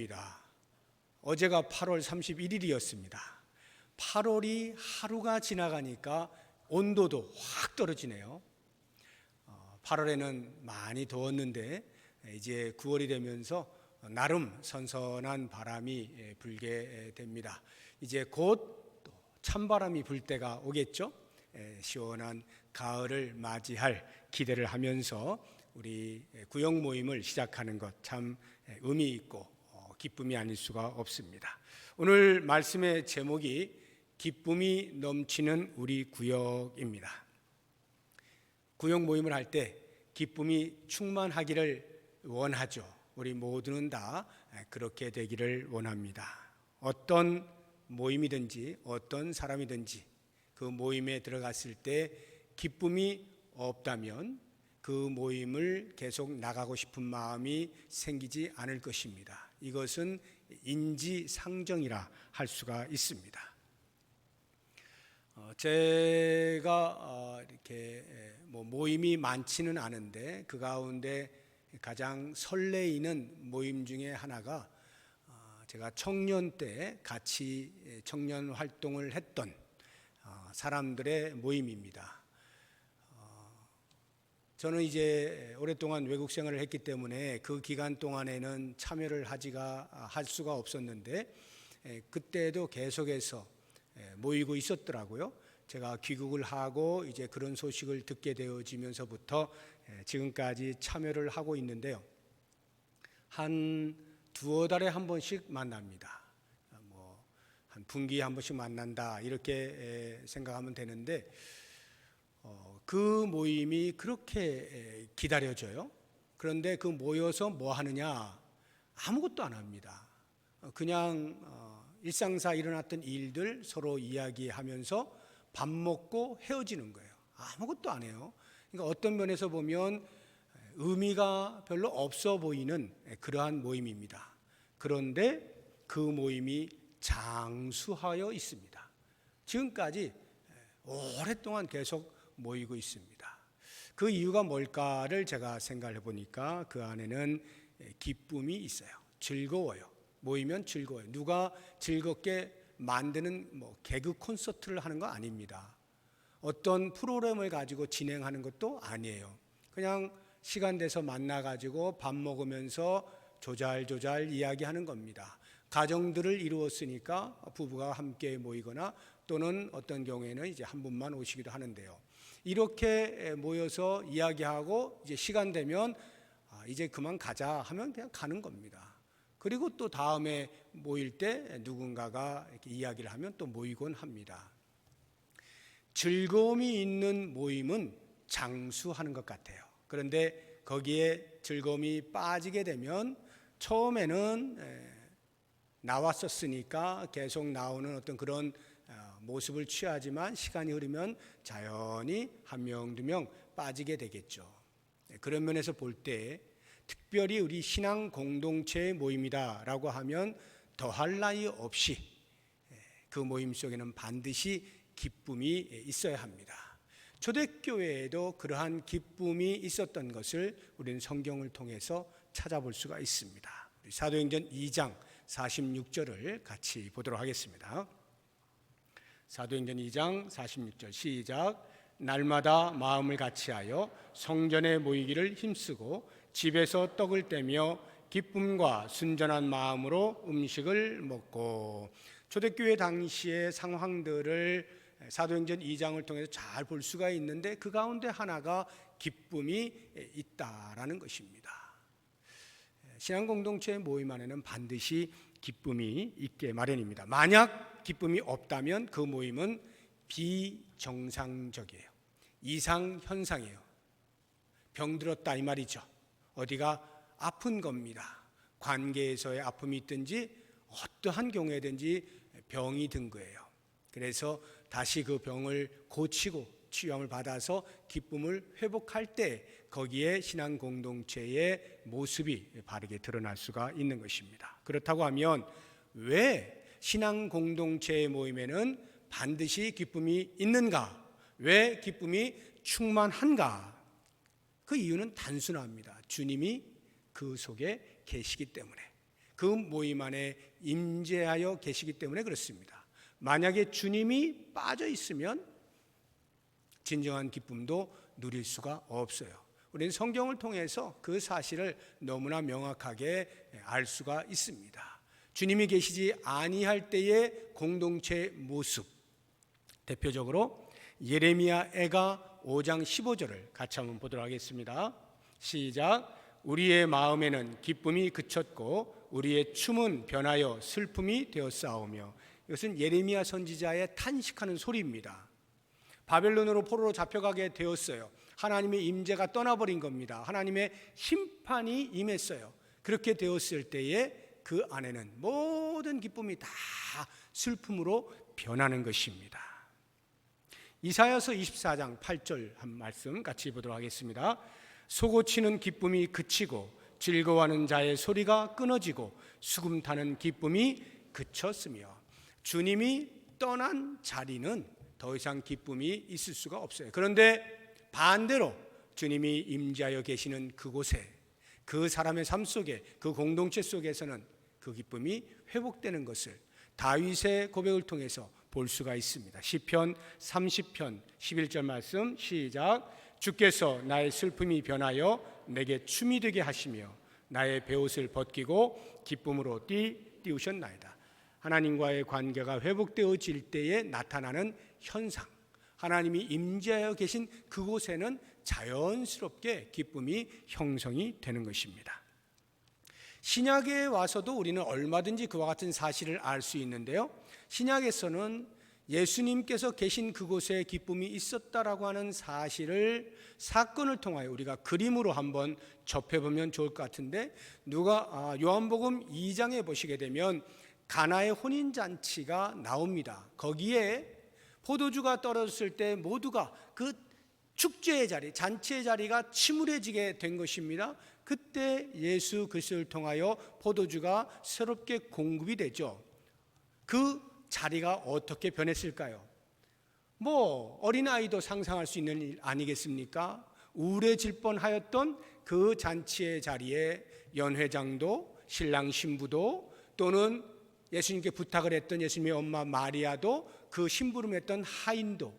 일입니다. 어제가 8월 31일이었습니다. 8월이 하루가 지나가니까 온도도 확 떨어지네요. 8월에는 많이 더웠는데 이제 9월이 되면서 나름 선선한 바람이 예, 불게 됩니다. 이제 곧또 찬바람이 불 때가 오겠죠. 예, 시원한 가을을 맞이할 기대를 하면서 우리 구역 모임을 시작하는 것 참 의미 있고 어, 기쁨이 아닐 수가 없습니다. 오늘 말씀의 제목이 기쁨이 넘치는 우리 구역입니다. 구역 모임을 할 때 기쁨이 충만하기를 원하죠. 우리 모두는 다 그렇게 되기를 원합니다. 어떤 모임이든지 어떤 사람이든지 그 모임에 들어갔을 때 기쁨이 없다면 그 모임을 계속 나가고 싶은 마음이 생기지 않을 것입니다. 이것은 인지상정이라 할 수가 있습니다. 어, 제가 어, 이렇게 뭐 모임이 많지는 않은데 그 가운데 가장 설레이는 모임 중에 하나가 어, 제가 청년 때 같이 청년 활동을 했던 어, 사람들의 모임입니다. 어, 저는 이제 오랫동안 외국 생활을 했기 때문에 그 기간 동안에는 참여를 하지가 할 수가 없었는데 에, 그때도 계속해서 에, 모이고 있었더라고요. 제가 귀국을 하고 이제 그런 소식을 듣게 되어지면서부터 에, 지금까지 참여를 하고 있는데요. 한 두어 달에 한 번씩 만납니다. 뭐 한 분기에 한 번씩 만난다 이렇게 에, 생각하면 되는데 어, 그 모임이 그렇게 에, 기다려져요. 그런데 그 모여서 뭐 하느냐 아무것도 안 합니다. 어, 그냥 어, 일상사 일어났던 일들 서로 이야기하면서 밥 먹고 헤어지는 거예요. 아무것도 안 해요. 그러니까 어떤 면에서 보면 의미가 별로 없어 보이는 그러한 모임입니다. 그런데 그 모임이 장수하여 있습니다. 지금까지 오랫동안 계속 모이고 있습니다. 그 이유가 뭘까를 제가 생각해 보니까 그 안에는 기쁨이 있어요. 즐거워요. 모이면 즐거워요. 누가 즐겁게 만드는 뭐 개그 콘서트를 하는 거 아닙니다. 어떤 프로그램을 가지고 진행하는 것도 아니에요. 그냥 시간 돼서 만나 가지고 밥 먹으면서 조잘조잘 이야기하는 겁니다. 가정들을 이루었으니까 부부가 함께 모이거나 또는 어떤 경우에는 이제 한 분만 오시기도 하는데요. 이렇게 모여서 이야기하고 이제 시간 되면 아, 이제 그만 가자 하면 그냥 가는 겁니다. 그리고 또 다음에 모일 때 누군가가 이렇게 이야기를 하면 또 모이곤 합니다. 즐거움이 있는 모임은 장수하는 것 같아요. 그런데 거기에 즐거움이 빠지게 되면 처음에는 나왔었으니까 계속 나오는 어떤 그런 어, 모습을 취하지만 시간이 흐르면 자연히 한 명, 두 명 빠지게 되겠죠. 그런 면에서 볼 때 특별히 우리 신앙 공동체의 모임이다라고 하면 더할 나위 없이 그 모임 속에는 반드시 기쁨이 있어야 합니다. 초대교회에도 그러한 기쁨이 있었던 것을 우리는 성경을 통해서 찾아볼 수가 있습니다. 사도행전 2장 46절을 같이 보도록 하겠습니다. 사도행전 2장 46절 시작 날마다 마음을 같이하여 성전에 모이기를 힘쓰고 집에서 떡을 떼며 기쁨과 순전한 마음으로 음식을 먹고 초대교회 당시의 상황들을 사도행전 2장을 통해서 잘 볼 수가 있는데 그 가운데 하나가 기쁨이 있다라는 것입니다. 신앙 공동체 모임 안에는 반드시 기쁨이 있게 마련입니다. 만약 기쁨이 없다면 그 모임은 비정상적이에요. 이상 현상이에요. 병들었다 이 말이죠. 어디가 아픈 겁니다. 관계에서의 아픔이 있든지 어떠한 경우에든지 병이 든 거예요. 그래서 다시 그 병을 고치고 치유함을 받아서 기쁨을 회복할 때 거기에 신앙 공동체의 모습이 바르게 드러날 수가 있는 것입니다. 그렇다고 하면 왜 신앙 공동체의 모임에는 반드시 기쁨이 있는가? 왜 기쁨이 충만한가? 그 이유는 단순합니다. 주님이 그 속에 계시기 때문에 그 모임 안에 임재하여 계시기 때문에 그렇습니다. 만약에 주님이 빠져 있으면 진정한 기쁨도 누릴 수가 없어요. 우리는 성경을 통해서 그 사실을 너무나 명확하게 알 수가 있습니다. 주님이 계시지 아니할 때의 공동체 모습 대표적으로 예레미야 애가 5장 15절을 같이 한번 보도록 하겠습니다. 시작 우리의 마음에는 기쁨이 그쳤고 우리의 춤은 변하여 슬픔이 되었사오며 이것은 예레미야 선지자의 탄식하는 소리입니다. 바벨론으로 포로로 잡혀가게 되었어요. 하나님의 임재가 떠나버린 겁니다. 하나님의 심판이 임했어요. 그렇게 되었을 때에 그 안에는 모든 기쁨이 다 슬픔으로 변하는 것입니다. 이사야서 24장 8절 한 말씀 같이 보도록 하겠습니다. 소고치는 기쁨이 그치고 즐거워하는 자의 소리가 끊어지고 수금 타는 기쁨이 그쳤으며 주님이 떠난 자리는 더 이상 기쁨이 있을 수가 없어요. 그런데 반대로 주님이 임재하여 계시는 그곳에 그 사람의 삶 속에 그 공동체 속에서는 그 기쁨이 회복되는 것을 다윗의 고백을 통해서 볼 수가 있습니다. 시편 30편 11절 말씀 시작 주께서 나의 슬픔이 변하여 내게 춤이 되게 하시며 나의 베옷을 벗기고 기쁨으로 띠 띄우셨나이다. 하나님과의 관계가 회복되어질 때에 나타나는 현상. 하나님이 임재하여 계신 그곳에는 자연스럽게 기쁨이 형성이 되는 것입니다. 신약에 와서도 우리는 얼마든지 그와 같은 사실을 알 수 있는데요. 신약에서는 예수님께서 계신 그곳에 기쁨이 있었다라고 하는 사실을 사건을 통하여 우리가 그림으로 한번 접해보면 좋을 것 같은데 누가 아, 요한복음 2장에 보시게 되면 가나의 혼인 잔치가 나옵니다. 거기에 포도주가 떨어졌을 때 모두가 그 축제의 자리, 잔치의 자리가 침울해지게 된 것입니다. 그때 예수 그리스도를 통하여 포도주가 새롭게 공급이 되죠. 그 자리가 어떻게 변했을까요? 뭐 어린아이도 상상할 수 있는 일 아니겠습니까? 우울해질 뻔하였던 그 잔치의 자리에 연회장도 신랑 신부도 또는 예수님께 부탁을 했던 예수님의 엄마 마리아도 그 심부름했던 하인도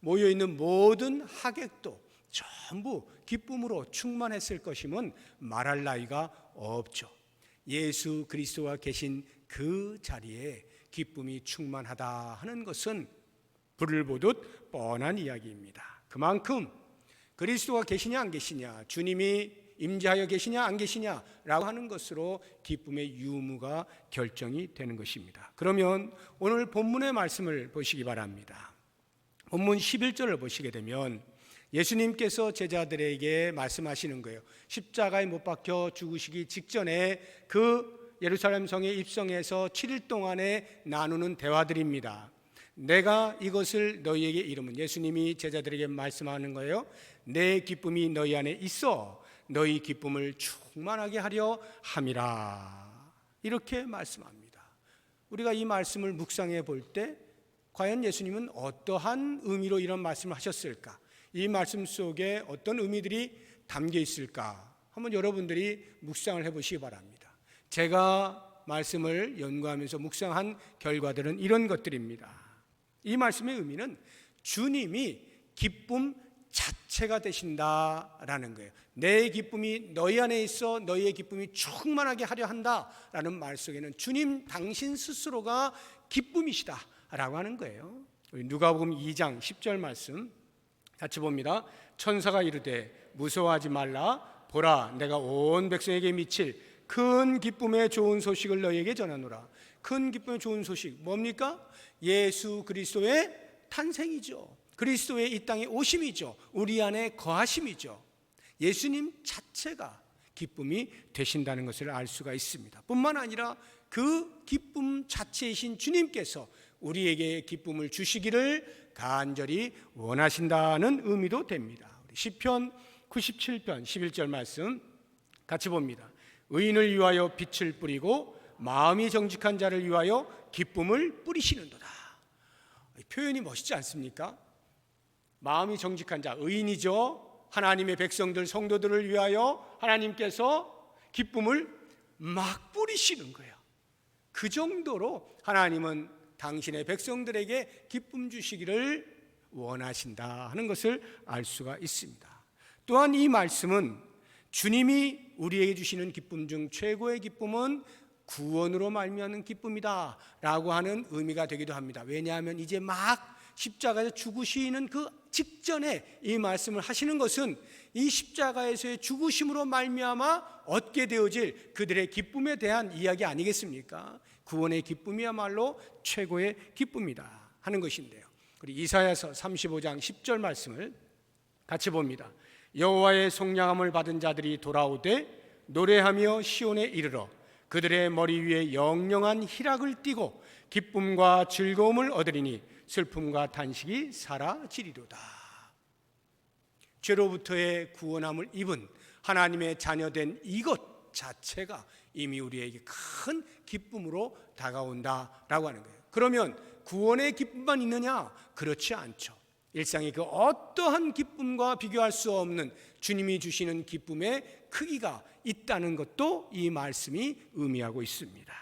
모여 있는 모든 하객도 전부 기쁨으로 충만했을 것임은 말할 나위가 없죠. 예수 그리스도와 계신 그 자리에 기쁨이 충만하다 하는 것은 불을 보듯 뻔한 이야기입니다. 그만큼 그리스도가 계시냐 안 계시냐, 주님이 임재하여 계시냐 안 계시냐라고 하는 것으로 기쁨의 유무가 결정이 되는 것입니다. 그러면 오늘 본문의 말씀을 보시기 바랍니다. 본문 11절을 보시게 되면 예수님께서 제자들에게 말씀하시는 거예요. 십자가에 못 박혀 죽으시기 직전에 그 예루살렘 성에 입성해서 7일 동안에 나누는 대화들입니다. 내가 이것을 너희에게 이름은 예수님이 제자들에게 말씀하는 거예요. 내 기쁨이 너희 안에 있어 너희 기쁨을 충만하게 하려 함이라. 이렇게 말씀합니다. 우리가 이 말씀을 묵상해 볼 때 과연 예수님은 어떠한 의미로 이런 말씀을 하셨을까? 이 말씀 속에 어떤 의미들이 담겨 있을까? 한번 여러분들이 묵상을 해 보시기 바랍니다. 제가 말씀을 연구하면서 묵상한 결과들은 이런 것들입니다. 이 말씀의 의미는 주님이 기쁨 자체가 되신다라는 거예요. 내 기쁨이 너희 안에 있어 너희의 기쁨이 충만하게 하려 한다라는 말 속에는 주님 당신 스스로가 기쁨이시다라고 하는 거예요. 누가복음 2장 10절 말씀 같이 봅니다. 천사가 이르되 무서워하지 말라 보라 내가 온 백성에게 미칠 큰 기쁨의 좋은 소식을 너희에게 전하노라. 큰 기쁨의 좋은 소식 뭡니까? 예수 그리스도의 탄생이죠. 그리스도의 이 땅에 오심이죠. 우리 안에 거하심이죠. 예수님 자체가 기쁨이 되신다는 것을 알 수가 있습니다. 뿐만 아니라 그 기쁨 자체이신 주님께서 우리에게 기쁨을 주시기를 간절히 원하신다는 의미도 됩니다. 시편 97편 11절 말씀 같이 봅니다. 의인을 위하여 빛을 뿌리고 마음이 정직한 자를 위하여 기쁨을 뿌리시는도다. 표현이 멋있지 않습니까? 마음이 정직한 자, 의인이죠. 하나님의 백성들, 성도들을 위하여 하나님께서 기쁨을 막 뿌리시는 거예요. 그 정도로 하나님은 당신의 백성들에게 기쁨 주시기를 원하신다 하는 것을 알 수가 있습니다. 또한 이 말씀은 주님이 우리에게 주시는 기쁨 중 최고의 기쁨은 구원으로 말미암는 기쁨이다라고 하는 의미가 되기도 합니다. 왜냐하면 이제 막 십자가에서 죽으시는 그 직전에 이 말씀을 하시는 것은 이 십자가에서의 죽으심으로 말미암아 얻게 되어질 그들의 기쁨에 대한 이야기 아니겠습니까? 구원의 기쁨이야말로 최고의 기쁨이다 하는 것인데요. 우리 이사야서 35장 10절 말씀을 같이 봅니다. 여호와의 속량함을 받은 자들이 돌아오되 노래하며 시온에 이르러 그들의 머리 위에 영영한 희락을 띠고 기쁨과 즐거움을 얻으리니 슬픔과 탄식이 사라지리로다. 죄로부터의 구원함을 입은 하나님의 자녀된 이것 자체가 이미 우리에게 큰 기쁨으로 다가온다라고 하는 거예요. 그러면 구원의 기쁨만 있느냐? 그렇지 않죠. 일상의 그 어떠한 기쁨과 비교할 수 없는 주님이 주시는 기쁨의 크기가 있다는 것도 이 말씀이 의미하고 있습니다.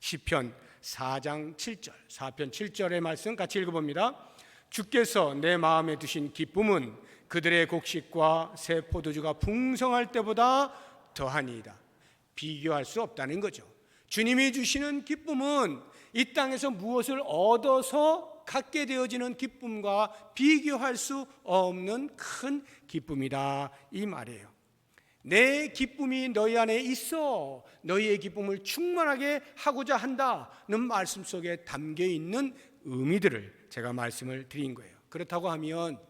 시편 4장 7절, 4편 7절의 말씀 같이 읽어봅니다. 주께서 내 마음에 두신 기쁨은 그들의 곡식과 새 포도주가 풍성할 때보다 더하니이다. 비교할 수 없다는 거죠. 주님이 주시는 기쁨은 이 땅에서 무엇을 얻어서 갖게 되어지는 기쁨과 비교할 수 없는 큰 기쁨이다 이 말이에요. 내 기쁨이 너희 안에 있어 너희의 기쁨을 충만하게 하고자 한다는 말씀 속에 담겨 있는 의미들을 제가 말씀을 드린 거예요. 그렇다고 하면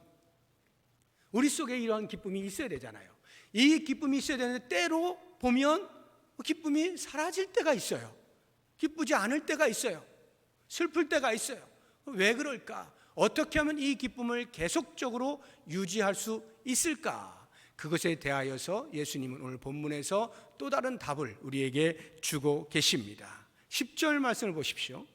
우리 속에 이러한 기쁨이 있어야 되잖아요. 이 기쁨이 있어야 되는데 때로 보면 기쁨이 사라질 때가 있어요. 기쁘지 않을 때가 있어요. 슬플 때가 있어요. 왜 그럴까? 어떻게 하면 이 기쁨을 계속적으로 유지할 수 있을까? 그것에 대하여서 예수님은 오늘 본문에서 또 다른 답을 우리에게 주고 계십니다. 10절 말씀을 보십시오.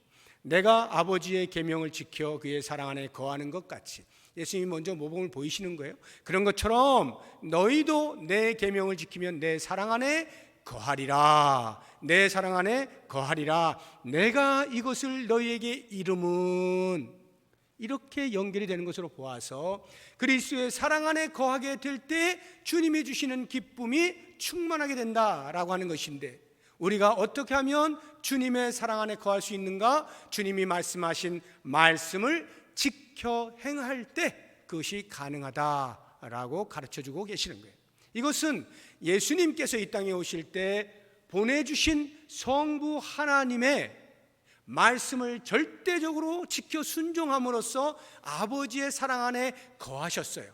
내가 아버지의 계명을 지켜 그의 사랑 안에 거하는 것 같이 예수님이 먼저 모범을 보이시는 거예요. 그런 것처럼 너희도 내 계명을 지키면 내 사랑 안에 거하리라. 내 사랑 안에 거하리라. 내가 이것을 너희에게 이름은 이렇게 연결이 되는 것으로 보아서 그리스도의 사랑 안에 거하게 될 때 주님이 주시는 기쁨이 충만하게 된다라고 하는 것인데 우리가 어떻게 하면 주님의 사랑 안에 거할 수 있는가? 주님이 말씀하신 말씀을 지켜 행할 때 그것이 가능하다라고 가르쳐 주고 계시는 거예요. 이것은 예수님께서 이 땅에 오실 때 보내주신 성부 하나님의 말씀을 절대적으로 지켜 순종함으로써 아버지의 사랑 안에 거하셨어요.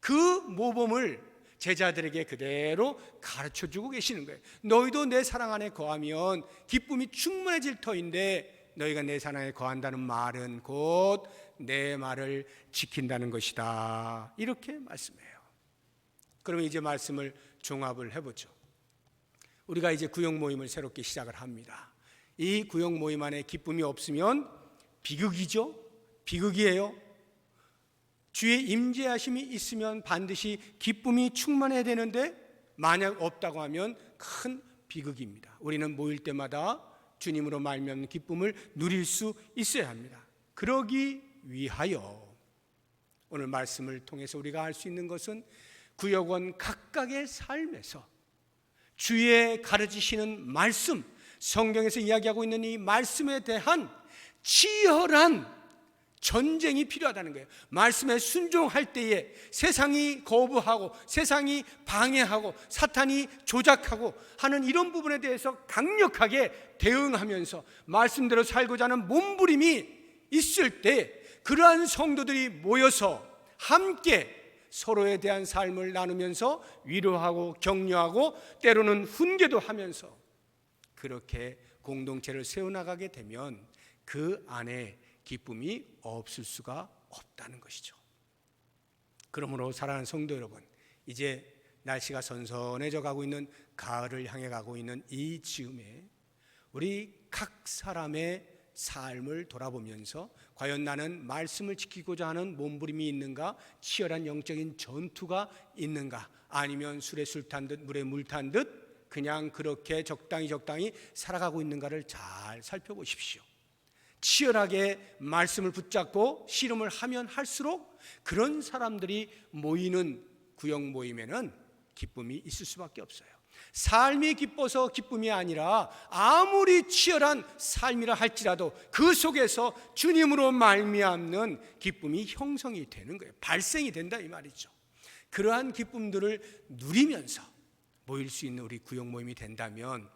그 모범을 제자들에게 그대로 가르쳐 주고 계시는 거예요. 너희도 내 사랑 안에 거하면 기쁨이 충만해질 터인데 너희가 내 사랑 안에 거한다는 말은 곧 내 말을 지킨다는 것이다. 이렇게 말씀해요. 그러면 이제 말씀을 종합을 해보죠. 우리가 이제 구역 모임을 새롭게 시작을 합니다. 이 구역 모임 안에 기쁨이 없으면 비극이죠. 비극이에요. 주의 임재하심이 있으면 반드시 기쁨이 충만해야 되는데 만약 없다고 하면 큰 비극입니다. 우리는 모일 때마다 주님으로 말미암는 기쁨을 누릴 수 있어야 합니다. 그러기 위하여 오늘 말씀을 통해서 우리가 알 수 있는 것은 구역원 각각의 삶에서 주의 가르치시는 말씀, 성경에서 이야기하고 있는 이 말씀에 대한 치열한 전쟁이 필요하다는 거예요. 말씀에 순종할 때에 세상이 거부하고 세상이 방해하고 사탄이 조작하고 하는 이런 부분에 대해서 강력하게 대응하면서 말씀대로 살고자 하는 몸부림이 있을 때 그러한 성도들이 모여서 함께 서로에 대한 삶을 나누면서 위로하고 격려하고 때로는 훈계도 하면서 그렇게 공동체를 세워나가게 되면 그 안에 기쁨이 없을 수가 없다는 것이죠. 그러므로 사랑하는 성도 여러분, 이제 날씨가 선선해져 가고 있는 가을을 향해 가고 있는 이 즈음에 우리 각 사람의 삶을 돌아보면서 과연 나는 말씀을 지키고자 하는 몸부림이 있는가? 치열한 영적인 전투가 있는가? 아니면 술에 술 탄 듯 물에 물 탄 듯 그냥 그렇게 적당히 적당히 살아가고 있는가를 잘 살펴보십시오. 치열하게 말씀을 붙잡고 씨름을 하면 할수록 그런 사람들이 모이는 구역 모임에는 기쁨이 있을 수밖에 없어요. 삶이 기뻐서 기쁨이 아니라 아무리 치열한 삶이라 할지라도 그 속에서 주님으로 말미암는 기쁨이 형성이 되는 거예요. 발생이 된다 이 말이죠. 그러한 기쁨들을 누리면서 모일 수 있는 우리 구역 모임이 된다면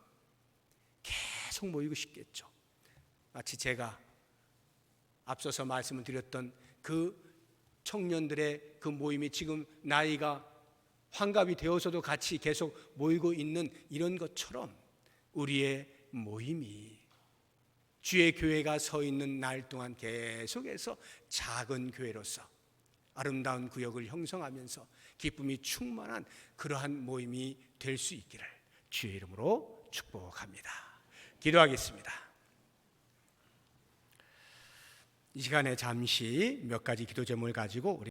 계속 모이고 싶겠죠. 마치 제가 앞서서 말씀을 드렸던 그 청년들의 그 모임이 지금 나이가 환갑이 되어서도 같이 계속 모이고 있는 이런 것처럼 우리의 모임이 주의 교회가 서 있는 날 동안 계속해서 작은 교회로서 아름다운 구역을 형성하면서 기쁨이 충만한 그러한 모임이 될 수 있기를 주의 이름으로 축복합니다. 기도하겠습니다. 이 시간에 잠시 몇 가지 기도 제목을 가지고 우리